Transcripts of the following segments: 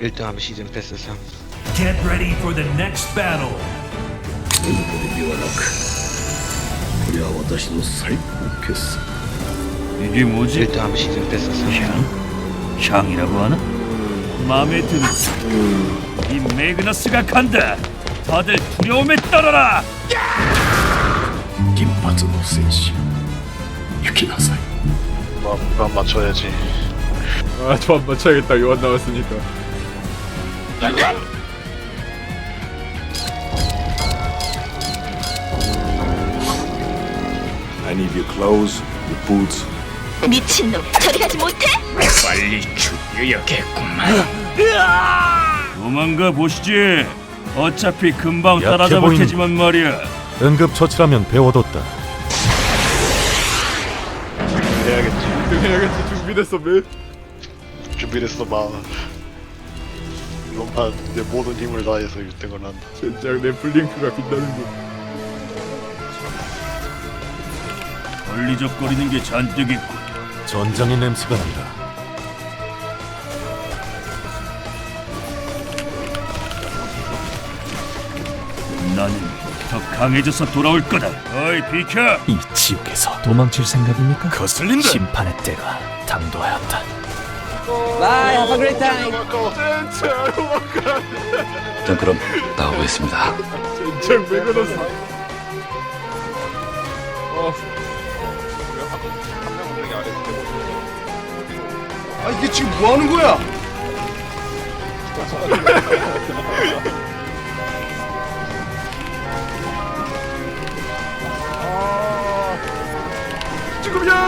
1등하면 시즌 패스 3 Get ready for the next battle. ではなくこれは私の最高傑作 이게 뭐지? 1등하면 시즌 패스 3 향? 향이라고 하나? 마음에 드는 이 매그너스가 간다. 다들 두려움에 떨어라. 銀髪の戦士行きなさい 만 맞춰야지. 아, 저 안 맞춰야겠다. 요한 나왔으니까. I need your clothes, your boots 미친놈 저리 가지 못해? 빨리 죽여야겠구만 도망가 보시지. 어차피 금방 약해 따라잡을 테지만 말이야. 응급처치라면 배워뒀다. 해야겠지. 해야겠지. 준비됐어, 매. 준비됐어, 마. 이번 판 내 모든 힘을 다해서 1등을 한다. 젠장 넷플링크가 빛나는군. 걸리적거리는 게 잔뜩 있고. 전장의 냄새가 난다. 나는 더 강해져서 돌아올 거다. 어이 비켜. 이 지옥에서 도망칠 생각입니까? 거슬린다 심판의 때가 당도하였다. 일단 그럼 나오겠습니다 젠장 매그너스. 어, 아, 이게 지금 뭐 하는 거야? 지금이야.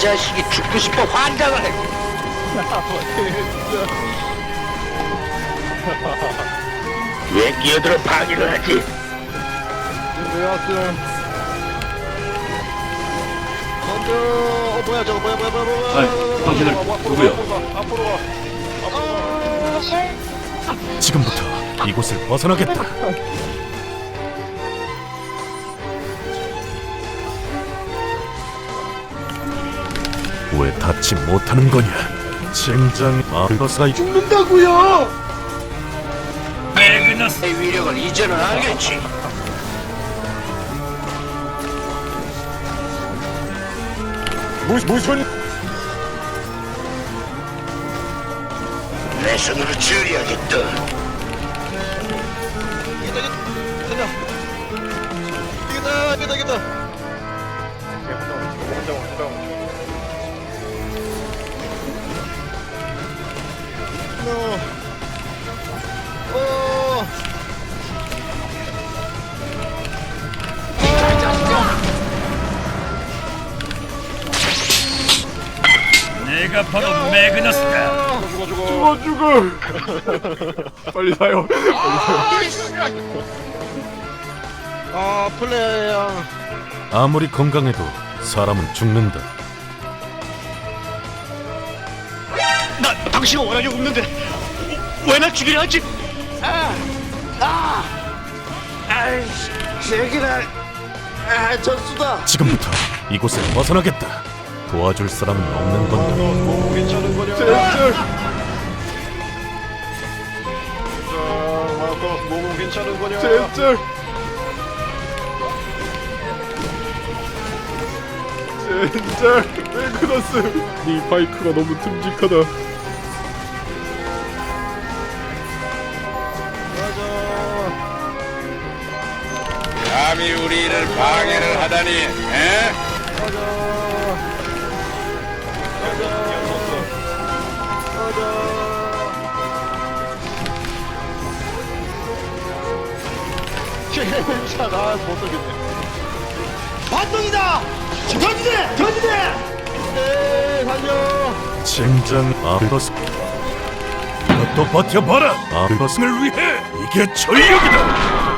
자식이 죽고 싶어 환장을 해 왜 끼어들어 방해를 하지? 먼저, 어, 뭐야, 저거, 뭐야, 뭐야, 뭐야, 뭐야. 당신들 누구야? 지금부터 이곳을 벗어나겠다. 왜 닿지 못하는 거냐? 젠장 아르거스가 죽는다고요! 매그너스. 내 위력을 이제는 알겠지 무슨 내 손으로 줄여야겠다 이기다, 이기다, 이기다. 어. 내가 바로 매그너스다. 죽어 죽어. 빨리 사요. 아, 플레이양. 아무리 건강해도 사람은 죽는다. 당신을 원한 적 없는데 왜 날 죽이려 하지? 아! 아! 아이씨 제기를 아 전수다 지금부터 이곳을 벗어나겠다. 도와줄 사람은 없는 건가? 뭐 괜찮은 거냐? 젠장. 자, 마커, 몸은 괜찮은 거냐? 젠장. 젠장 매그너스. 네 바이크가 너무 듬직하다. 감히 우리를 방해를 하다니, 에? 반동이다! 진정 아르거스. 너또 버텨봐라! 아르거스를 위해 이게 전력이다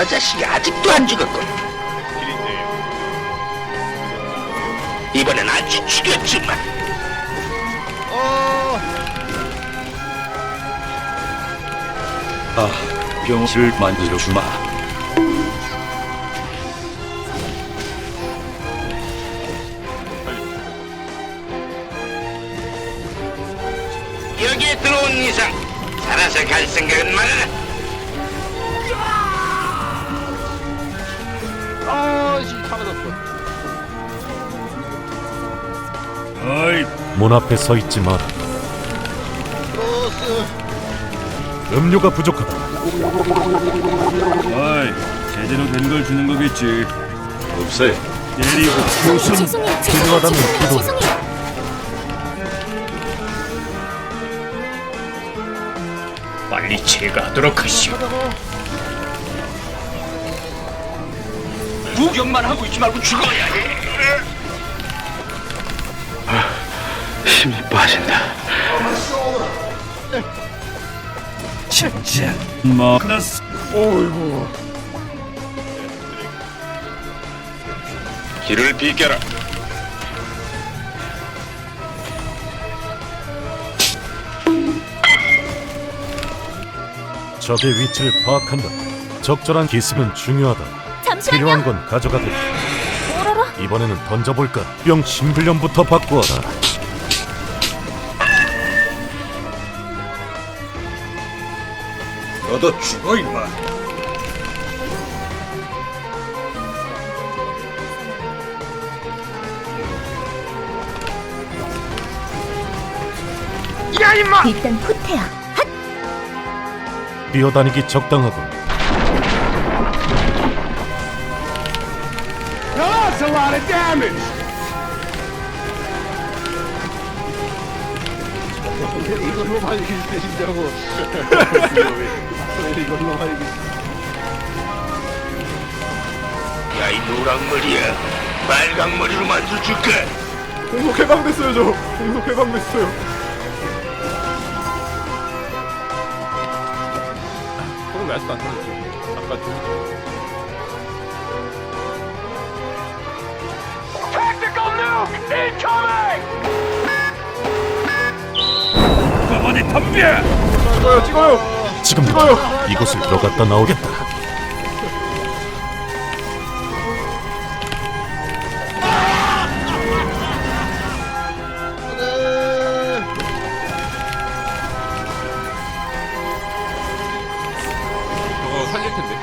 저 자식이 아직도 안 죽었군. 이번엔 아주 죽였지만. 병실 만들어 주마. 문 앞에 서 있지 마라 음료가 부족하다 어이, 제대로 된 걸 주는 거겠지. 없어요 교순 죄송해요. 필요하다면 죄송해요. 기도. 죄송해요. 빨리 제거하도록 하시오. 구경만 하고 있지 말고 죽어야 해. 힘이 빠진다. 진짜 마크라스. 어이구 길을 비켜라. 적의 위치를 파악한다 적절한 기습은 중요하다 잠시만요. 필요한 건 가져가도 오라라. 이번에는 던져볼까 뿅 신불련부터 바꾸어라 너도 죽어 임마. 일단 후퇴야. 뛰어다니기 적당하군. 이걸로만 이길 야, 이 노랑머리야. 빨강머리로 만들어줄까? 공속 해방됐어요 저 공속 해방됐어요 조금 왜 아직도 안 터졌지 아까 좀 어디 덤벼! 찍어요 찍어요 지금. 이곳을 들어갔다 나오겠다. 저거 살릴 텐데.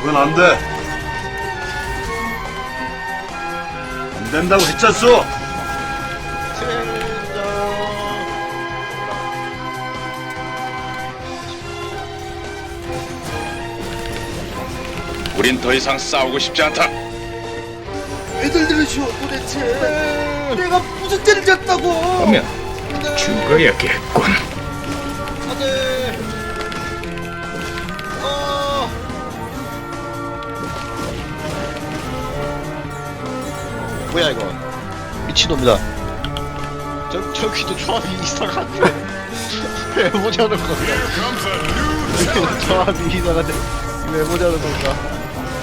그건 안 돼. 안 된다고 했잖소 우린 더 이상 싸우고 싶지 않다. 애들 들으시오 도대체. 내가 무슨 죄를 졌다고. 그러면 죽어야겠군. 안돼. 어. 뭐야 이거? 미친놈이다. 저 저기도 조합이 이상한데. 왜 모자는 건가? 조합이 이상한데 왜 모자는 건가?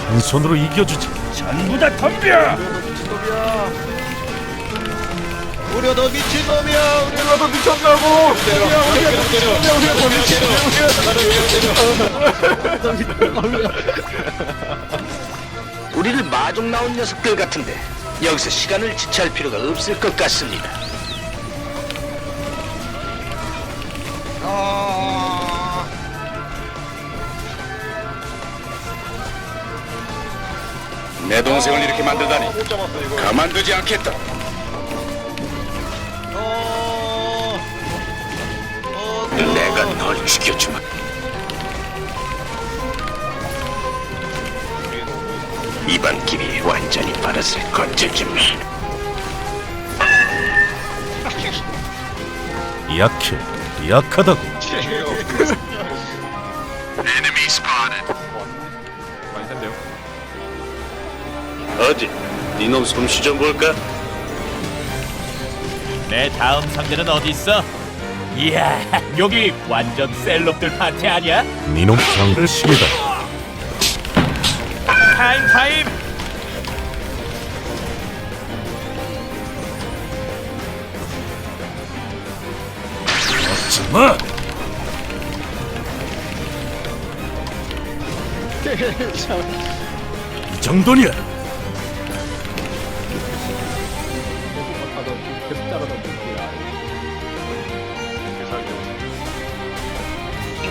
한 손으로 이겨주지 전부 다 덤벼! 미친놈이야 우리 너 미친놈이야. 우리 내가 너 미쳤냐고 우리를 마중 나온 녀석들 같은데 여기서 시간을 지체할 필요가 없을 것 같습니다. 내 동생을 이렇게 만들다니 가만두지 않겠다. 내가 널 죽여주마. 이번 기회에 완전히 버릇을 건져주마. 약해 약하다고 어디? 니놈 솜씨 좀 볼까? 내 다음 상대는 어디 있어? 이야, 여기 완전 셀럽들 파티 아니야? 니놈 장를 시기다 타임 타임. 마 이 정도냐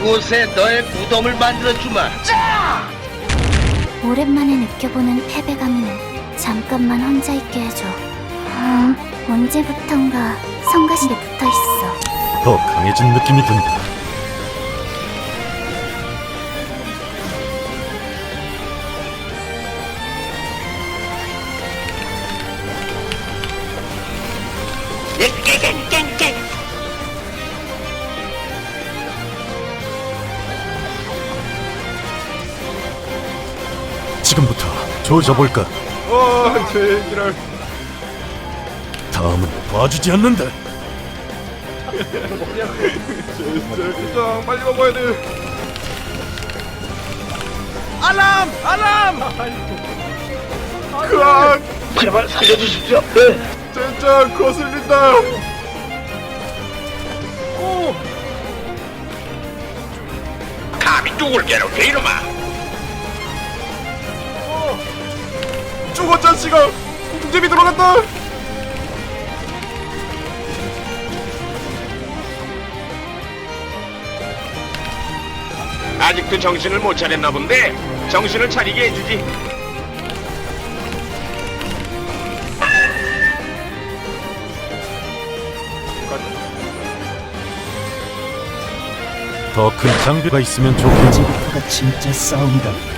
이곳에 너의 무덤을 만들어 주마. 오랜만에 느껴보는 패배감이네. 잠깐만 혼자 있게 해줘. 음, 언제부턴가 성가시에 붙어 있어. 더 강해진 느낌이 든다 조져볼까 어, 제기랄. 다음은 봐주지 않는다 제기장 빨리 먹어야 돼. 알람! 알람! 그악! 제발 살려주십시오. 진짜 거슬린다. 감히 누굴 괴롭혀 이놈아. 죽었잖 씨가 공중제비 들어갔다. 아직도 정신을 못 차렸나 본데 정신을 차리게 해주지. 더 큰 장비가 있으면 좋겠지 이제부터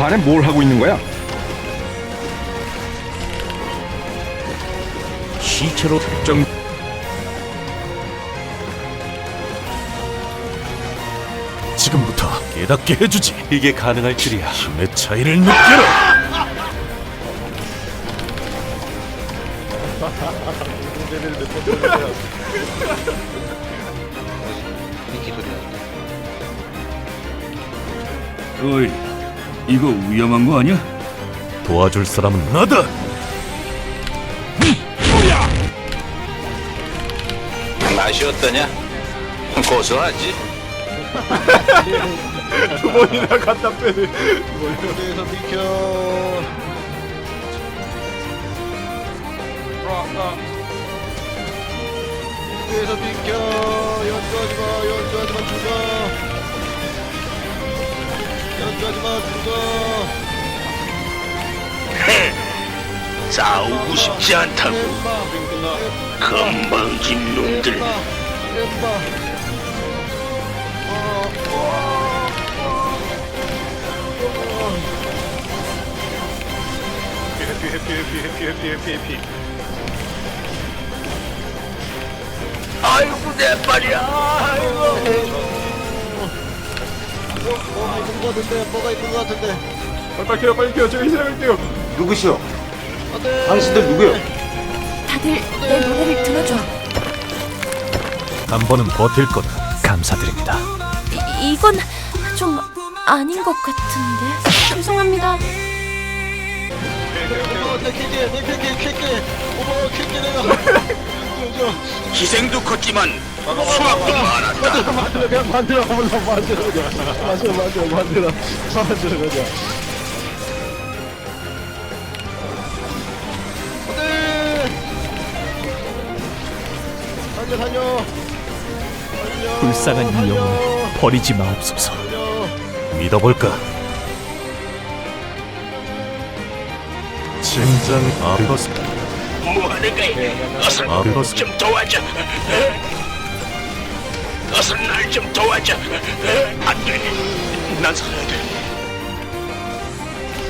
자네 뭘 하고 있는 거야? 시체로 특정 지금부터 깨닫게 해주지. 이게 가능할 줄이야. 힘의 차이를 느껴라. 어이, 이거 위험한 거 아니야? 도와줄 사람은 나다 맛이 어떠냐? 고소하지? 두 번이나 갖다 빼네. 무대에서 비켜. 무대에서 비켜. 연주하지 마. 연주하지 마. 죽어. 마. 죽어. 싸우고 싶지 않다고 건방진 놈들. 엠바. 해피 해피 해피 해피 해피 해피 해피. 아이고 내 발이야. 아이고. 뭐가 있는 것 같은데. 뭐가 있는 것 같은데. 빨리 빨리 켜요 빨리 켜요. 제가 희생할게요. 누구시오? 안돼. 당신들 누구요? 다들 내 노래를 들어줘. 한 번은 버틸 거다 감사드립니다 이, 이건 좀 아닌 것 같은데. 죄송합니다. 내 킬게. 내 킬게. 킬게. 오버 킬게 내가. 희생도 컸지만 수학도 많았다. 만들어 그냥 만들어 몰라 만들어 그냥 만들어 만들어 만들어 만들어 그냥 안돼 살려 살려 불쌍한 이 영혼을 버리지 마옵소서. 믿어볼까? 진정 아비버스 뭐하는 거야? 어서 아비버스 좀 도와줘. 어서 날 좀 도와줘. 안 돼. 난 살아야 돼.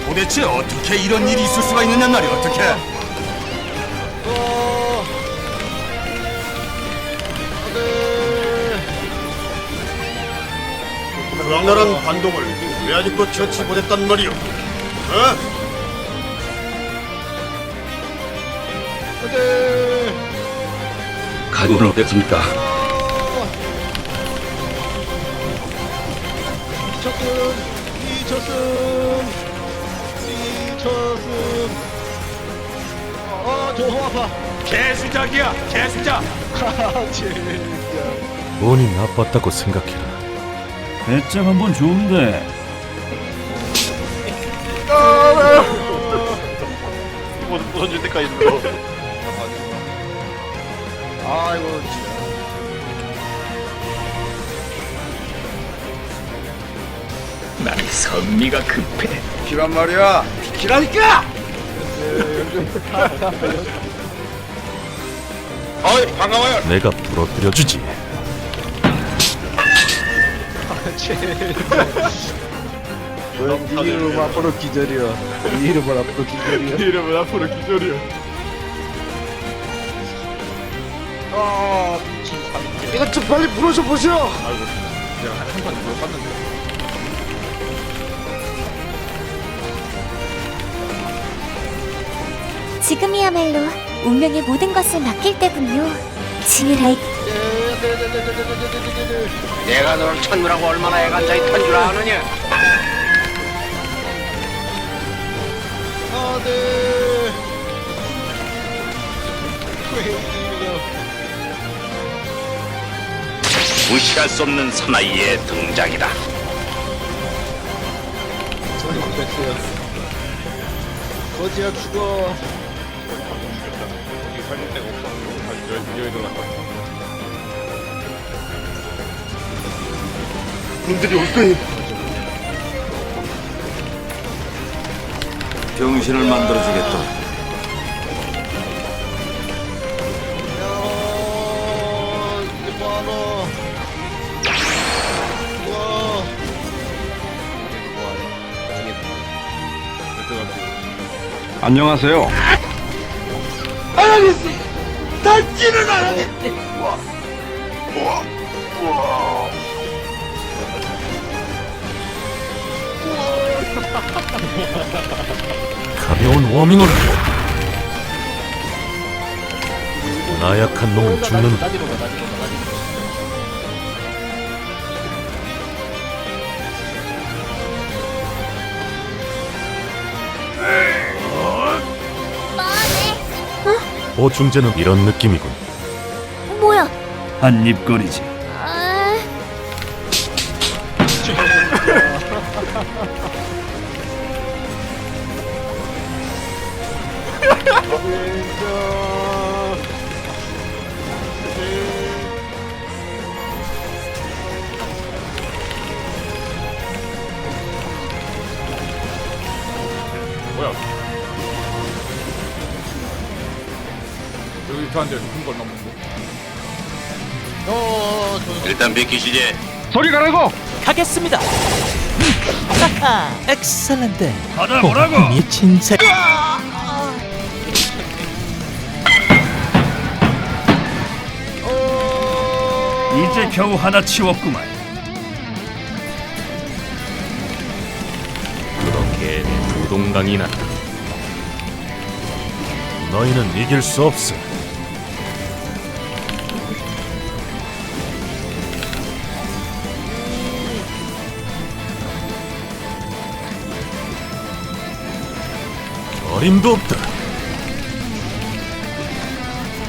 도대체 어떻게 이런 일이 있을 수가 있느냐 말이야 어떻게 그 악랄한 반동을 왜 아직도 처치 못했단 말이오? 어? 각오는 어땠습니까? 미쳤음 미쳤음 미쳤음 아저 아파. 개수작이야, 개수작. 운이 나빴다고 생각해라. 배짱 한번 좋은데. 이번 부서질 때까지 눌러 아이고 나는 선미가 급해. 비란 말이야. 비키라니까. 어이 반가워요. 내가 부러뜨려 주지 이름 앞으로 기절이야. 이름은 앞으로 기절이야. 이름은 앞으로 기절이야. 이거 좀 빨리 물어줘 보시오. 내가 한판 물어봤는데. 지금이야말로 운명의 모든 것을 맡길 때군요. 지미라이 내가 너를 찾느라고 얼마나 애간장이 탄 줄 아느냐? 안돼 무시할 수 없는 사나이의 등장이다. 거지야 죽어 들어갈 거야. 놈들이 올 거야. 병신을 만들어주겠다. 야 이게 우와 안녕하세요. 가벼운 워밍으로 나약한 놈은 죽는다 보충제는 이런 느낌이군. 뭐야? 한 입거리지. 아, 저한테 큰걸 넘었고. 일단 비키시지. 소리 가라고. 가겠습니다. 하하, 엑셀런트. 가다 뭐라고 미친 새. 이제 겨우 하나 치웠구만 그렇게 부동강이 났다 너희는 이길 수 없어 어림도 없다.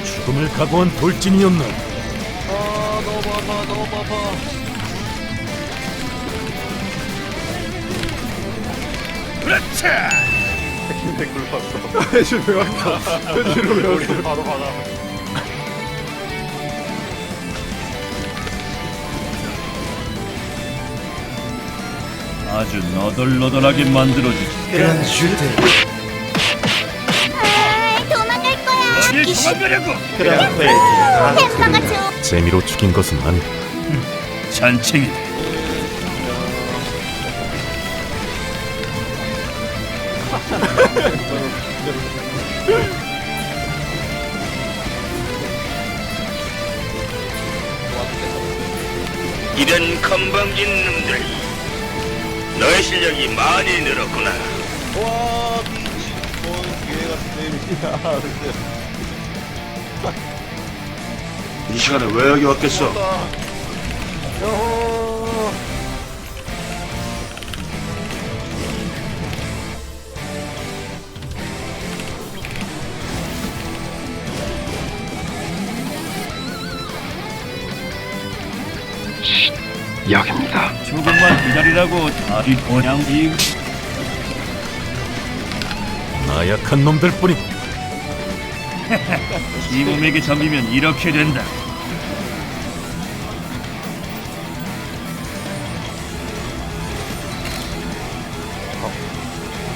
죽음을 각오한 돌진이었나? 아 너무 아파 너무 아파. 그렇지. 근데 굴렀어. 해준 배웠다. 해준으로 배웠어. 바로 받아. 아주 너덜너덜하게 만들어주지. 그런 슈트. 어딜 도망가려고? 햄버거 줘. 재미로 죽인 것은 아니다. 잔챙이들. 이런 건방진 놈들. 너의 실력이 많이 늘었구나. 와 미친 뭔 기회 같은 이 시간에 왜 여기 왔겠어? 여호 여기입니다. 조금만 기다리라고 다리 그냥 이 나약한 놈들 뿐이고 이 몸에게 잠기면 이렇게 된다.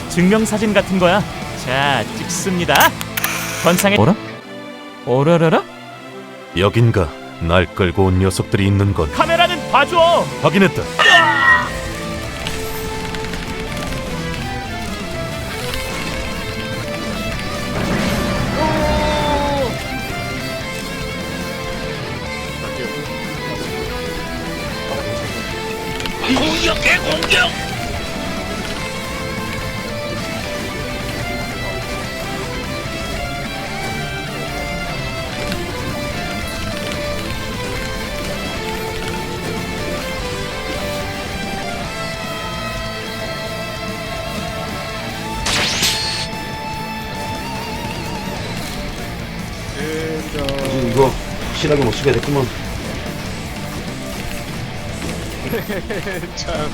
증명사진 같은 거야. 자, 찍습니다. 건상에 어라? 어라라라? 여긴가 날 끌고 온 녀석들이 있는 건 카메라는 봐줘. 확인했다. 이거 확실하게 못 쓰게 됐구먼. 참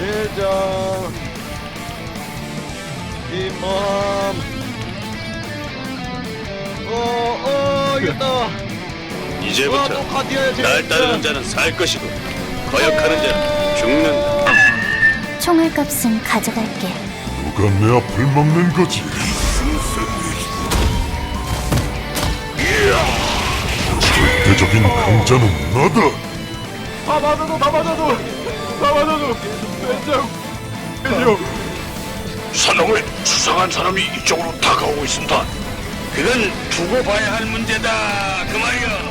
대장 이맘 어어 이겼다 와, 이제부터 날 따르는 자는 살 것이고 거역하는 자는 죽는다. 총알 값은 가져갈게. 누가 내 앞을 막는 거지? 절대적인 강자는 나다. 다 맞아도 다 맞아도 다 맞아도 대장 선홍을 수상한 사람이 이쪽으로 다가오고 있습니다. 그건 두고 봐야 할 문제다. 그 말이야.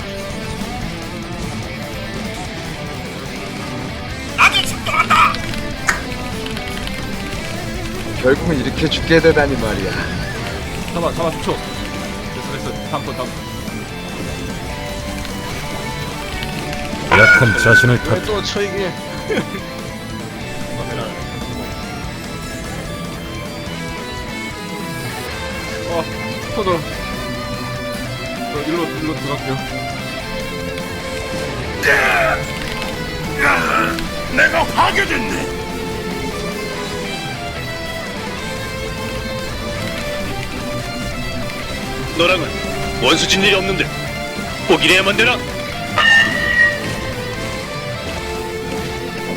결국은 이렇게 죽게 되다니 말이야. 잡아 잡아 초 됐어 됐어 다음 거 다음 거 약한 자신을 탓. 왜또 쳐 이게 어 터져 저 일로 일로 들어갈게요 내가 파괴됐네. 너랑은 원수진 일이 없는데 꼭 이래야만 되나?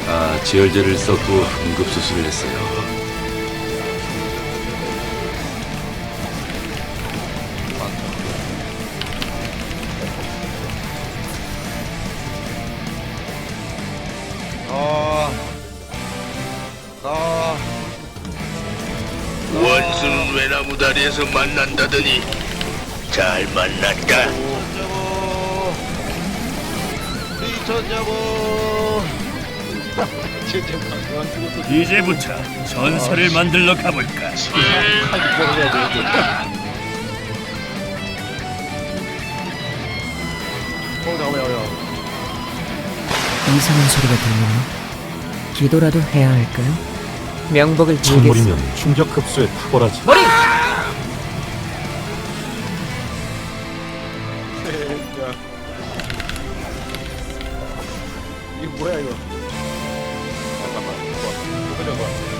아, 지혈제를 썼고 응급수술을 했어요. 아, 아, 원수는 외나무 다리에서 만난다더니 잘 만났다. 미쳤냐고 진짜 방금 죽었어 이제부터 전설을 만들러 가볼까. 어야 이상한 소리가 들리네. 기도라도 해야 할까요? 명복을 빌겠습니다. 충격 흡수에 탁월하지. 진짜 이거 뭐야 이거 잠깐만 이거 이거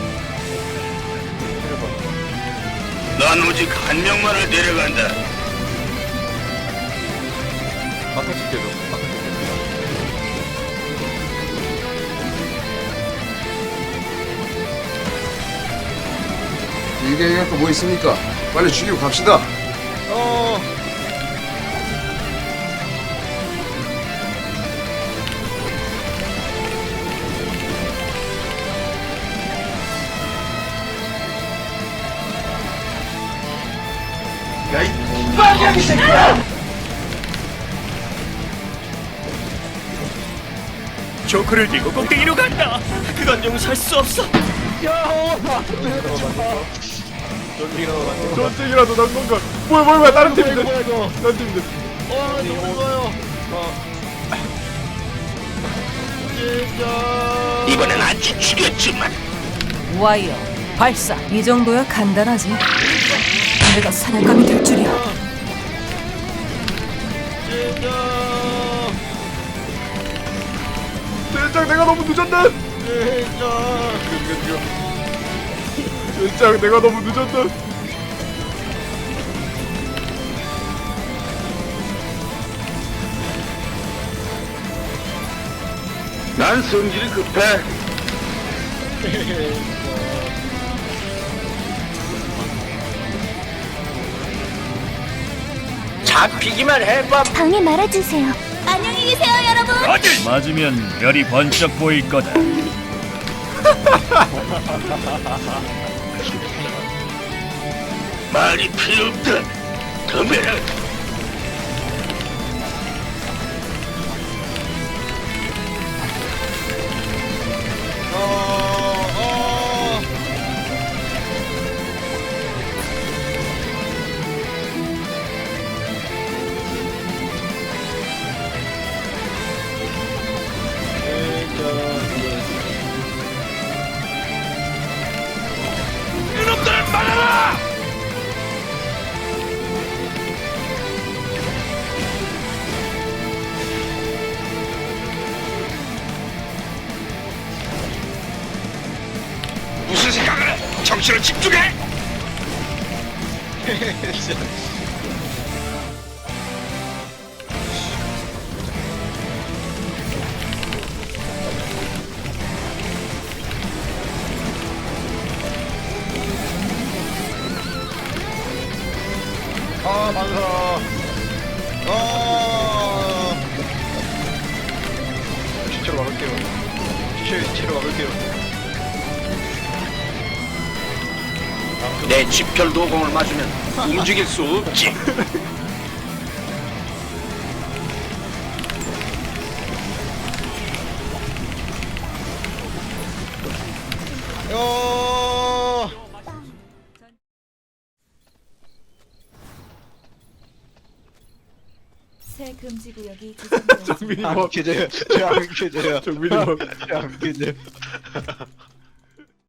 난 오직 한 명만을 데려간다. 바꿔 찍게줘 바꿔 찍게 이게 갖고 뭐 있습니까? 빨리 죽이고 갑시다. 조크를 들고 꼭대기로 간다. 그건 용서할 수 없어. 전쟁이라도 난 건가? 뭐야 뭐야 뭐야 다른 팀인데? 다른 팀인데? 어 너무 좋아요. 이번엔 아주 죽였지만. 와이어 발사. 이 정도야 간단하지. 내가 사냥감이 될 줄이야 젠장 내가 너무 늦었다 젠장 젠장 내가 너무 늦었다 난 성질이 급해. 잡히기만 해봐. 방에 말아주세요. 안녕히 계세요, 여러분. 맞으면 별이 번쩍 보일 거다. 말이 필요 없다. 덤벼라. 내 집결 도공을 맞으면 움직일 수 없지. 어새 금지 구역이 정민이 뭐 제재요. 제안 제재요 정민이 뭐 제안 제재